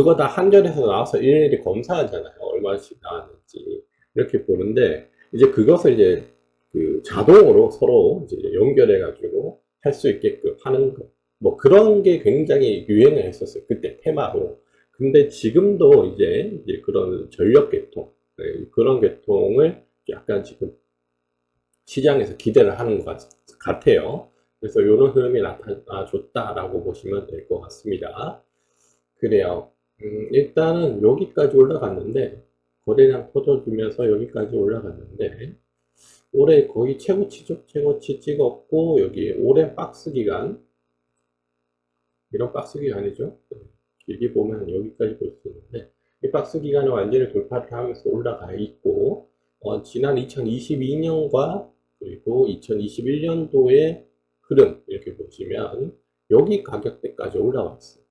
그거 다 한전에서 나와서 일일이 검사하잖아요. 얼마씩 나왔는지. 이렇게 보는데, 이제 그것을 이제 그 자동으로 서로 이제 연결해가지고 할 수 있게끔 하는 거. 뭐 그런 게 굉장히 유행을 했었어요. 그때 테마로. 근데 지금도 이제, 이제 그런 전력 계통, 네, 그런 계통을 약간 지금 시장에서 기대를 하는 것 같, 같아요. 그래서 이런 흐름이 나타나줬다라고 보시면 될 것 같습니다. 그래요. 음, 일단은 여기까지 올라갔는데, 거래량 터져주면서 여기까지 올라갔는데, 올해 거의 최고치죠? 최고치 찍었고, 여기 오랜 박스 기간, 이런 박스 기간이죠? 길게 보면 여기까지 볼 수 있는데, 이 박스 기간을 완전히 돌파를 하면서 올라가 있고, 어, 지난 2022년과 그리고 2021년도의 흐름, 이렇게 보시면, 여기 가격대까지 올라왔어요.